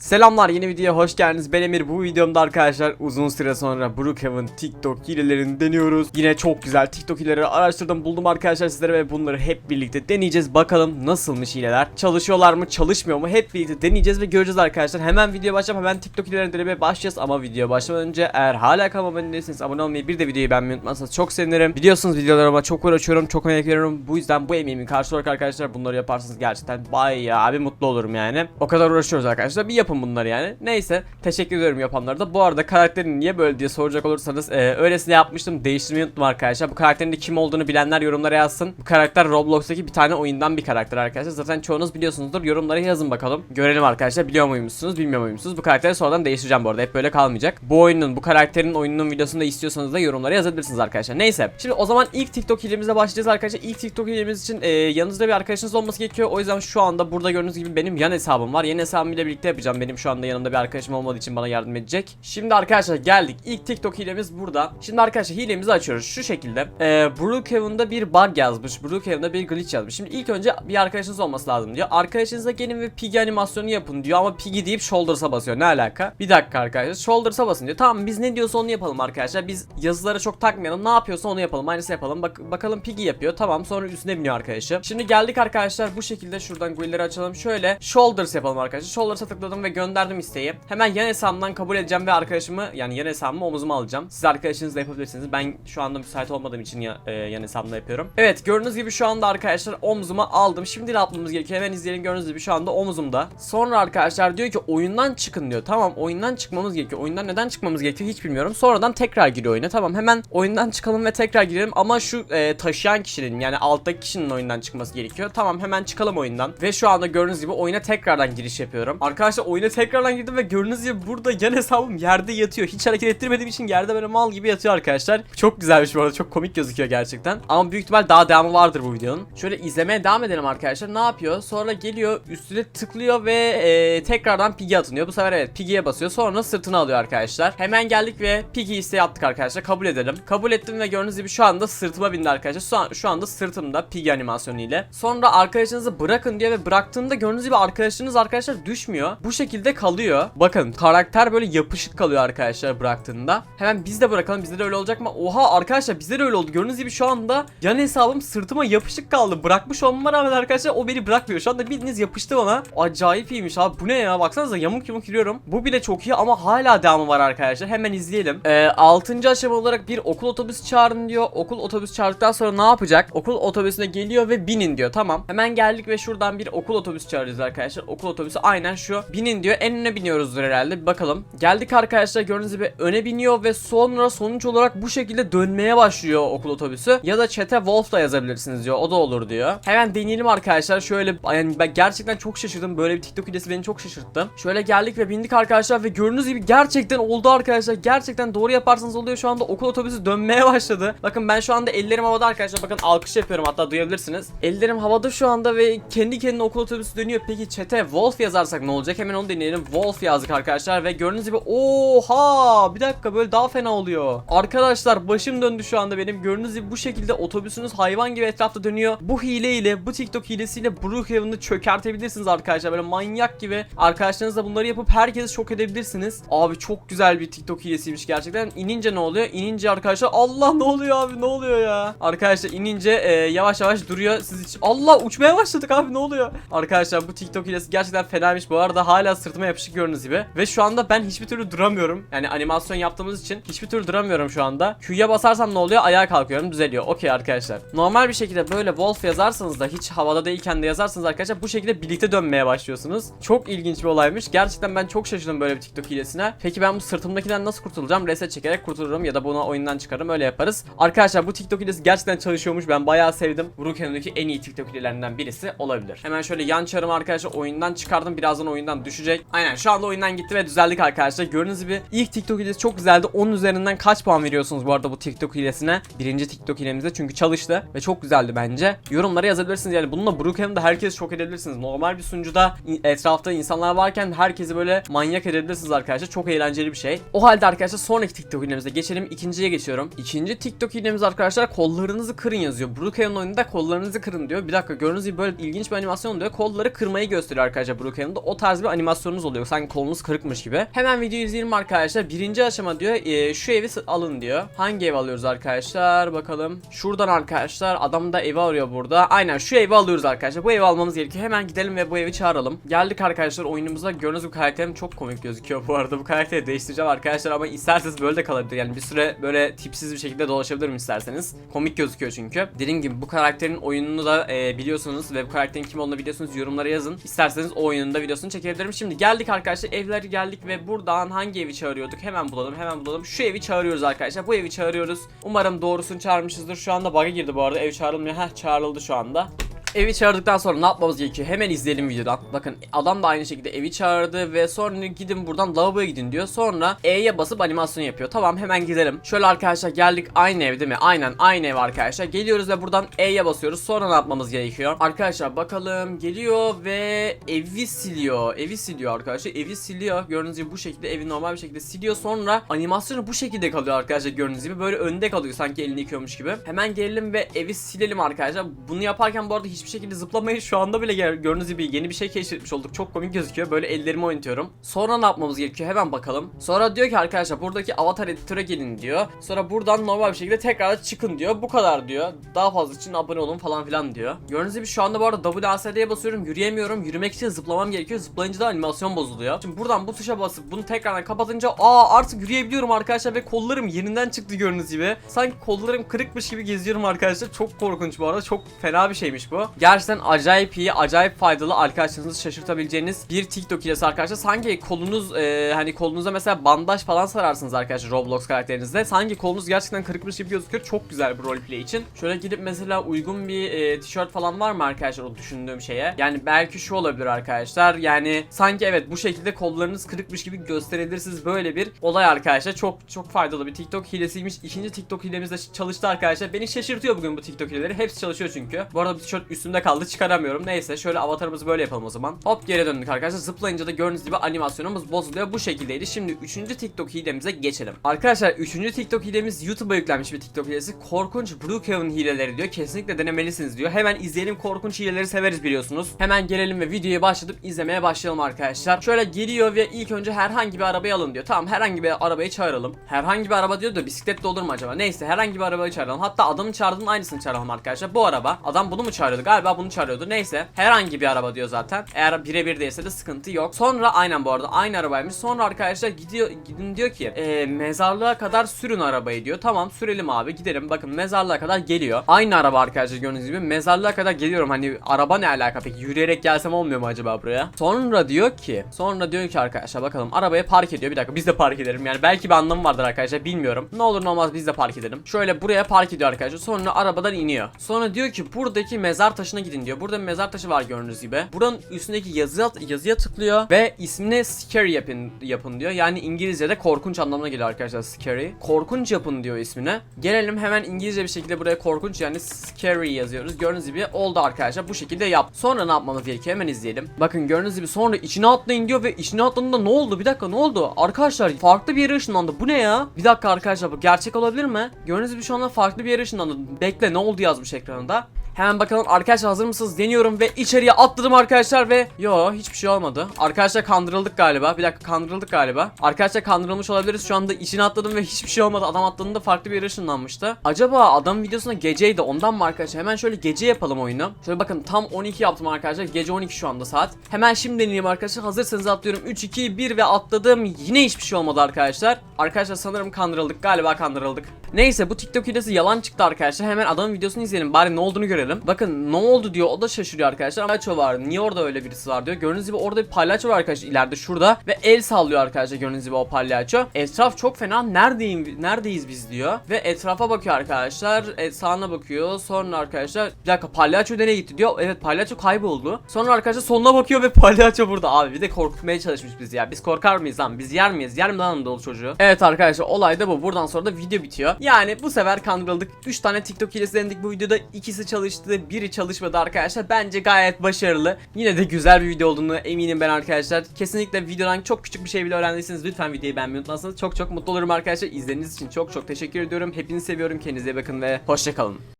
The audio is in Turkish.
Selamlar yeni videoya hoş geldiniz. Ben Emir. Bu videomda arkadaşlar uzun süre sonra Brookhaven TikTok hilelerini deniyoruz. Yine çok güzel TikTok hileleri araştırdım buldum arkadaşlar sizlere ve bunları hep birlikte deneyeceğiz. Bakalım nasılmış hileler? Çalışıyorlar mı çalışmıyor mu? Hep birlikte deneyeceğiz ve göreceğiz arkadaşlar. Hemen video başlayalım hemen TikTok hilelerini denemeye başlayacağız. Ama video başlamadan önce eğer hala kanalıma abone değilseniz abone olmayı bir de videoyu beğenmeyi unutmazsanız çok sevinirim. Biliyorsunuz videolarıma çok uğraşıyorum çok emek veriyorum. Bu yüzden bu emeğimin karşılığı arkadaşlar bunları yaparsanız gerçekten bayağı bir mutlu olurum yani. O kadar uğraşıyoruz arkadaşlar. Bir yapın bunları yani. Neyse. Teşekkür ediyorum yapanlara da. Bu arada karakterin niye böyle diye soracak olursanız e, öylesine yapmıştım. Değiştirmeyi unuttum arkadaşlar. Bu karakterin de kim olduğunu bilenler yorumlara yazsın. Bu karakter Roblox'taki bir tane oyundan bir karakter arkadaşlar. Zaten çoğunuz biliyorsunuzdur. Yorumlara yazın bakalım. Görelim arkadaşlar. Biliyor muymuşsunuz? Bilmiyor muymuşsunuz? Bu karakteri sonradan değiştireceğim bu arada. Hep böyle kalmayacak. Bu oyunun, bu karakterin oyununun videosunu da istiyorsanız da yorumlara yazabilirsiniz arkadaşlar. Neyse. Şimdi o zaman ilk TikTok hilemize başlayacağız arkadaşlar. İlk TikTok hilemiz için e, yanınızda bir arkadaşınız olması gerekiyor. O yüzden şu anda burada gördüğünüz gibi benim yan hesabım var. Yeni hesabımı ile birlikte yapacağım. Benim şu anda yanımda bir arkadaşım olmadığı için bana yardım edecek. Şimdi arkadaşlar geldik. İlk TikTok hilemiz burada. Şimdi arkadaşlar hilemizi açıyoruz. Şu şekilde. E, Brookhaven'da bir bug yazmış. Brookhaven'da bir glitch yazmış. Şimdi ilk önce bir arkadaşınız olması lazım diyor. Arkadaşınıza gelin ve Piggy animasyonu yapın diyor ama Piggy deyip Shoulders'a basıyor. Ne alaka? Bir dakika arkadaşlar. Shoulders'a basın diyor. Tamam biz ne diyorsa onu yapalım arkadaşlar. Biz yazılara çok takmayalım. Ne yapıyorsa onu yapalım. Aynısını yapalım. Bak bakalım Piggy yapıyor. Tamam sonra üstüne biniyor arkadaşım. Şimdi geldik arkadaşlar bu şekilde şuradan guilleri açalım. Şöyle Shoulders yapalım arkadaşlar. Shoulders'a tıkladım ve gönderdim isteği. Hemen yan hesabımdan kabul edeceğim ve arkadaşımı yani yan hesabımı omuzuma alacağım. Siz arkadaşınızla yapabilirsiniz. Ben şu anda müsait olmadığım için ya, e, yan hesabımda yapıyorum. Evet gördüğünüz gibi şu anda arkadaşlar omzuma aldım. Şimdi ne yapmamız gerekiyor? Hemen izleyelim gördüğünüz gibi şu anda omuzumda. Sonra arkadaşlar diyor ki oyundan çıkın diyor. Tamam oyundan çıkmamız gerekiyor. Oyundan neden çıkmamız gerekiyor hiç bilmiyorum. Sonradan tekrar giriyor oyuna. Tamam hemen oyundan çıkalım ve tekrar girelim ama şu e, taşıyan kişinin yani alttaki kişinin oyundan çıkması gerekiyor. Tamam hemen çıkalım oyundan. Ve şu anda gördüğünüz gibi oyuna tekrardan giriş yapıyorum. Arkadaşlar oyuna tekrardan girdim ve gördüğünüz gibi burada yan hesabım yerde yatıyor. Hiç hareket ettirmediğim için yerde böyle mal gibi yatıyor arkadaşlar. Çok güzelmiş bu arada. Çok komik gözüküyor gerçekten. Ama büyük ihtimal daha devamı vardır bu videonun. Şöyle izlemeye devam edelim arkadaşlar. Ne yapıyor? Sonra geliyor üstüne tıklıyor ve e, tekrardan Piggy atınıyor. Bu sefer evet Piggy'ye basıyor. Sonra sırtını alıyor arkadaşlar. Hemen geldik ve Piggy isteği attık arkadaşlar. Kabul edelim. Kabul ettim ve gördüğünüz gibi şu anda sırtıma bindi arkadaşlar. Şu, an, şu anda sırtımda Piggy animasyonu ile. Sonra arkadaşınızı bırakın diyor ve bıraktığında gördüğünüz gibi arkadaşınız arkadaşlar düşmüyor. Bu şekilde kalıyor. Bakın karakter böyle yapışık kalıyor arkadaşlar bıraktığında. Hemen biz de bırakalım. Bizde de öyle olacak mı? Oha arkadaşlar bizde de öyle oldu. Gördüğünüz gibi şu anda yan hesabım sırtıma yapışık kaldı. Bırakmış olmama rağmen arkadaşlar o beni bırakmıyor. Şu anda bildiğiniz yapıştı bana. Acayip iyiymiş abi. Bu ne ya? Baksanıza yamuk yamuk giriyorum. Bu bile çok iyi ama hala devamı var arkadaşlar. Hemen izleyelim. Ee, 6. aşama olarak bir okul otobüsü çağırın diyor. Okul otobüsü çağırdıktan sonra ne yapacak? Okul otobüsüne geliyor ve binin diyor. Tamam. Hemen geldik ve şuradan bir okul otobüsü çağıracağız arkadaşlar. Okul otobüsü aynen şu. Binin diyor. En öne biniyoruzdur herhalde. Bir bakalım. Geldik arkadaşlar gördüğünüz gibi öne biniyor ve sonra sonuç olarak bu şekilde dönmeye başlıyor okul otobüsü. Ya da chat'e Wolf da yazabilirsiniz diyor. O da olur diyor. Hemen deneyelim arkadaşlar. Şöyle yani ben gerçekten çok şaşırdım. Böyle bir TikTok videosu beni çok şaşırttı. Şöyle geldik ve bindik arkadaşlar ve gördüğünüz gibi gerçekten oldu arkadaşlar. Gerçekten doğru yaparsanız oluyor. Şu anda okul otobüsü dönmeye başladı. Bakın ben şu anda ellerim havada arkadaşlar. Bakın alkış yapıyorum hatta duyabilirsiniz. Ellerim havada şu anda ve kendi kendine okul otobüsü dönüyor. Peki chat'e Wolf yazarsak ne olacak? Hemen onu deneyelim. Wolf yazdık arkadaşlar ve gördüğünüz gibi oha bir dakika böyle daha fena oluyor. Arkadaşlar başım döndü şu anda benim. Gördüğünüz gibi bu şekilde otobüsünüz hayvan gibi etrafta dönüyor. Bu hileyle bu TikTok hilesiyle Brookhaven'ı çökertebilirsiniz arkadaşlar. Böyle manyak gibi arkadaşlarınızla bunları yapıp herkesi şok edebilirsiniz. Abi çok güzel bir TikTok hilesiymiş gerçekten. İnince ne oluyor? İnince arkadaşlar Allah ne oluyor abi ne oluyor ya? Arkadaşlar inince e, yavaş yavaş duruyor. Siz hiç Allah uçmaya başladık abi ne oluyor? Arkadaşlar bu TikTok hilesi gerçekten fenaymış. Bu arada hala sırtıma yapışık gördüğünüz gibi. Ve şu anda ben hiçbir türlü duramıyorum. Yani animasyon yaptığımız için hiçbir türlü duramıyorum şu anda. Q'ya basarsam ne oluyor? Ayağa kalkıyorum düzeliyor. Okey arkadaşlar. Normal bir şekilde böyle Wolf yazarsanız da hiç havada değilken de yazarsanız arkadaşlar bu şekilde birlikte dönmeye başlıyorsunuz. Çok ilginç bir olaymış. Gerçekten ben çok şaşırdım böyle bir TikTok hilesine. Peki ben bu sırtımdakinden nasıl kurtulacağım? Reset çekerek kurtulurum ya da bunu oyundan çıkarım öyle yaparız. Arkadaşlar bu TikTok hilesi gerçekten çalışıyormuş. Ben bayağı sevdim. Brookhaven'daki en iyi TikTok hilelerinden birisi olabilir. Hemen şöyle yan çarımı arkadaşlar oyundan çıkardım. Birazdan oyundan düşecek. Aynen şu anda oyundan gitti ve düzeldik arkadaşlar. Gördüğünüz gibi ilk TikTok hilesi çok güzeldi. 10 üzerinden kaç puan veriyorsunuz bu arada bu TikTok hilesine? Birinci TikTok hilemizde çünkü çalıştı ve çok güzeldi bence. Yorumlara yazabilirsiniz yani bununla Brookhaven'da herkes şok edebilirsiniz. Normal bir sunucuda etrafta insanlar varken herkesi böyle manyak edebilirsiniz arkadaşlar. Çok eğlenceli bir şey. O halde arkadaşlar sonraki TikTok hilemize geçelim. İkinciye geçiyorum. İkinci TikTok hilemiz arkadaşlar kollarınızı kırın yazıyor. Brookhaven oyununda kollarınızı kırın diyor. Bir dakika gördüğünüz gibi böyle ilginç bir animasyon diyor. Kolları kırmayı gösteriyor arkadaşlar Brookhaven'da. O tarz bir animasyon animasyonunuz oluyor. Sanki kolunuz kırıkmış gibi. Hemen videoyu izleyelim arkadaşlar. Birinci aşama diyor e, şu evi alın diyor. Hangi ev alıyoruz arkadaşlar? Bakalım. Şuradan arkadaşlar adam da evi arıyor burada. Aynen şu evi alıyoruz arkadaşlar. Bu evi almamız gerekiyor. Hemen gidelim ve bu evi çağıralım. Geldik arkadaşlar oyunumuza. Gördüğünüz bu karakterim çok komik gözüküyor bu arada. Bu karakteri değiştireceğim arkadaşlar ama isterseniz böyle de kalabilir. Yani bir süre böyle tipsiz bir şekilde dolaşabilirim isterseniz. Komik gözüküyor çünkü. Dediğim gibi bu karakterin oyununu da e, biliyorsunuz ve bu karakterin kim olduğunu biliyorsunuz. Yorumlara yazın. İsterseniz o oyunun da videosunu çekebilirim. Şimdi geldik arkadaşlar. Evler geldik ve buradan hangi evi çağırıyorduk? Hemen bulalım. Hemen bulalım. Şu evi çağırıyoruz arkadaşlar. Bu evi çağırıyoruz. Umarım doğrusunu çağırmışızdır. Şu anda bug'a girdi bu arada. Ev çağrılmıyor. Heh çağrıldı şu anda. Evi çağırdıktan sonra ne yapmamız gerekiyor? Hemen izleyelim videodan. Bakın adam da aynı şekilde evi çağırdı ve sonra gidin buradan lavaboya gidin diyor. Sonra E'ye basıp animasyon yapıyor. Tamam hemen gidelim. Şöyle arkadaşlar geldik aynı ev değil mi? Aynen aynı ev arkadaşlar. Geliyoruz ve buradan E'ye basıyoruz. Sonra ne yapmamız gerekiyor? Arkadaşlar bakalım geliyor ve evi siliyor. Evi siliyor arkadaşlar. Evi siliyor. Gördüğünüz gibi bu şekilde evi normal bir şekilde siliyor. Sonra animasyonu bu şekilde kalıyor arkadaşlar gördüğünüz gibi. Böyle önde kalıyor sanki elini yıkıyormuş gibi. Hemen gelelim ve evi silelim arkadaşlar. Bunu yaparken bu arada hiçbir şekilde zıplamayın. Şu anda bile gördüğünüz gibi yeni bir şey keşfetmiş olduk. Çok komik gözüküyor. Böyle ellerimi oynatıyorum. Sonra ne yapmamız gerekiyor? Hemen bakalım. Sonra diyor ki arkadaşlar buradaki avatar editöre gelin diyor. Sonra buradan normal bir şekilde tekrar çıkın diyor. Bu kadar diyor. Daha fazla için abone olun falan filan diyor. Gördüğünüz gibi şu anda bu arada WASD'ye basıyorum. Yürüyemiyorum. Yürümek için zıplamam gerekiyor. Zıplayınca da animasyon bozuluyor. Şimdi buradan bu tuşa basıp bunu tekrardan kapatınca aa artık yürüyebiliyorum arkadaşlar ve kollarım yerinden çıktı gördüğünüz gibi. Sanki kollarım kırıkmış gibi geziyorum arkadaşlar. Çok korkunç bu arada. Çok fena bir şeymiş bu. Gerçekten acayip iyi, acayip faydalı arkadaşlarınızı şaşırtabileceğiniz bir TikTok hilesi arkadaşlar. Sanki kolunuz e, hani kolunuza mesela bandaj falan sararsınız arkadaşlar Roblox karakterinizde. Sanki kolunuz gerçekten kırıkmış gibi gözüküyor. Çok güzel bir roleplay için. Şöyle gidip mesela uygun bir e, tişört falan var mı arkadaşlar o düşündüğüm şeye? Yani belki şu olabilir arkadaşlar. Yani sanki evet bu şekilde kollarınız kırıkmış gibi gösterebilirsiniz. Böyle bir olay arkadaşlar. Çok çok faydalı bir TikTok hilesiymiş. İkinci TikTok hilemiz de çalıştı arkadaşlar. Beni şaşırtıyor bugün bu TikTok hileleri. Hepsi çalışıyor çünkü. Bu arada bu tişört üstümde kaldı çıkaramıyorum. Neyse şöyle avatarımızı böyle yapalım o zaman. Hop geri döndük arkadaşlar. Zıplayınca da gördüğünüz gibi animasyonumuz bozuluyor. Bu şekildeydi. Şimdi üçüncü TikTok hilemize geçelim. Arkadaşlar üçüncü TikTok hilemiz YouTube'a yüklenmiş bir TikTok hilesi. Korkunç Brookhaven hileleri diyor. Kesinlikle denemelisiniz diyor. Hemen izleyelim. Korkunç hileleri severiz biliyorsunuz. Hemen gelelim ve videoya başlatıp izlemeye başlayalım arkadaşlar. Şöyle geliyor ve ilk önce herhangi bir arabayı alın diyor. Tamam herhangi bir arabayı çağıralım. Herhangi bir araba diyor da bisiklet de olur mu acaba? Neyse herhangi bir arabayı çağıralım. Hatta adamın çağırdığının aynısını çağıralım arkadaşlar. Bu araba. Adam bunu mu çağırıyordu? Galiba bunu çağırıyordu. Neyse herhangi bir araba diyor zaten. Eğer birebir değilse de sıkıntı yok. Sonra aynen bu arada aynı arabaymış. Sonra arkadaşlar gidiyor gidin diyor ki e, mezarlığa kadar sürün arabayı diyor. Tamam sürelim abi gidelim. Bakın mezarlığa kadar geliyor. Aynı araba arkadaşlar gördüğünüz gibi mezarlığa kadar geliyorum. Hani araba ne alaka peki? Yürüyerek gelsem olmuyor mu acaba buraya? Sonra diyor ki sonra diyor ki arkadaşlar bakalım arabaya park ediyor. Bir dakika biz de park edelim. Yani belki bir anlamı vardır arkadaşlar bilmiyorum. Ne olur ne olmaz biz de park edelim. Şöyle buraya park ediyor arkadaşlar. Sonra arabadan iniyor. Sonra diyor ki buradaki mezar taşına gidin diyor. Burada bir mezar taşı var gördüğünüz gibi. Buranın üstündeki yazıya, yazıya tıklıyor ve ismine scary yapın, yapın diyor. Yani İngilizce'de korkunç anlamına geliyor arkadaşlar scary. Korkunç yapın diyor ismine. Gelelim hemen İngilizce bir şekilde buraya korkunç yani scary yazıyoruz. Gördüğünüz gibi oldu arkadaşlar. Bu şekilde yap. Sonra ne yapmamız gerekiyor? Hemen izleyelim. Bakın gördüğünüz gibi sonra içine atlayın diyor ve içine atladığında ne oldu? Bir dakika ne oldu? Arkadaşlar farklı bir yere ışınlandı. Bu ne ya? Bir dakika arkadaşlar bu gerçek olabilir mi? Gördüğünüz gibi şu anda farklı bir yere ışınlandı. Bekle ne oldu yazmış ekranında. Hemen bakalım arkadaşlar hazır mısınız deniyorum ve içeriye atladım arkadaşlar ve yo hiçbir şey olmadı. Arkadaşlar kandırıldık galiba. Bir dakika kandırıldık galiba. Arkadaşlar kandırılmış olabiliriz. Şu anda içine atladım ve hiçbir şey olmadı. Adam atladığında farklı bir yere ışınlanmıştı. Acaba adamın videosunda geceydi ondan mı arkadaşlar? Hemen şöyle gece yapalım oyunu. Şöyle bakın tam 12 yaptım arkadaşlar. Gece 12 şu anda saat. Hemen şimdi deneyeyim arkadaşlar. Hazırsanız atlıyorum. 3 2 1 ve atladım. Yine hiçbir şey olmadı arkadaşlar. Arkadaşlar sanırım kandırıldık. Galiba kandırıldık. Neyse bu TikTok hilesi yalan çıktı arkadaşlar. Hemen adamın videosunu izleyelim. Bari ne olduğunu görelim. Bakın ne oldu diyor. O da şaşırıyor arkadaşlar. Palyaço var. Niye orada öyle birisi var diyor. Gördüğünüz gibi orada bir palyaço var arkadaşlar ileride şurada. Ve el sallıyor arkadaşlar gördüğünüz gibi o palyaço. Etraf çok fena. Neredeyim, neredeyiz biz diyor. Ve etrafa bakıyor arkadaşlar. E, sağına bakıyor. Sonra arkadaşlar bir dakika palyaço nereye gitti diyor. Evet palyaço kayboldu. Sonra arkadaşlar sonuna bakıyor ve palyaço burada. Abi bir de korkutmaya çalışmış bizi ya. Biz korkar mıyız lan? Biz yer miyiz? Yer mi lan Anadolu çocuğu? Evet arkadaşlar olay da bu. Buradan sonra da video bitiyor. Yani bu sefer kandırıldık. 3 tane TikTok hilesi denedik bu videoda. ikisi çalıştı. Biri çalışmadı arkadaşlar. Bence gayet başarılı. Yine de güzel bir video olduğunu eminim ben arkadaşlar. Kesinlikle videodan çok küçük bir şey bile öğrendiyseniz lütfen videoyu beğenmeyi unutmazsanız çok çok mutlu olurum arkadaşlar. İzlediğiniz için çok çok teşekkür ediyorum. Hepinizi seviyorum. Kendinize bakın ve hoşçakalın.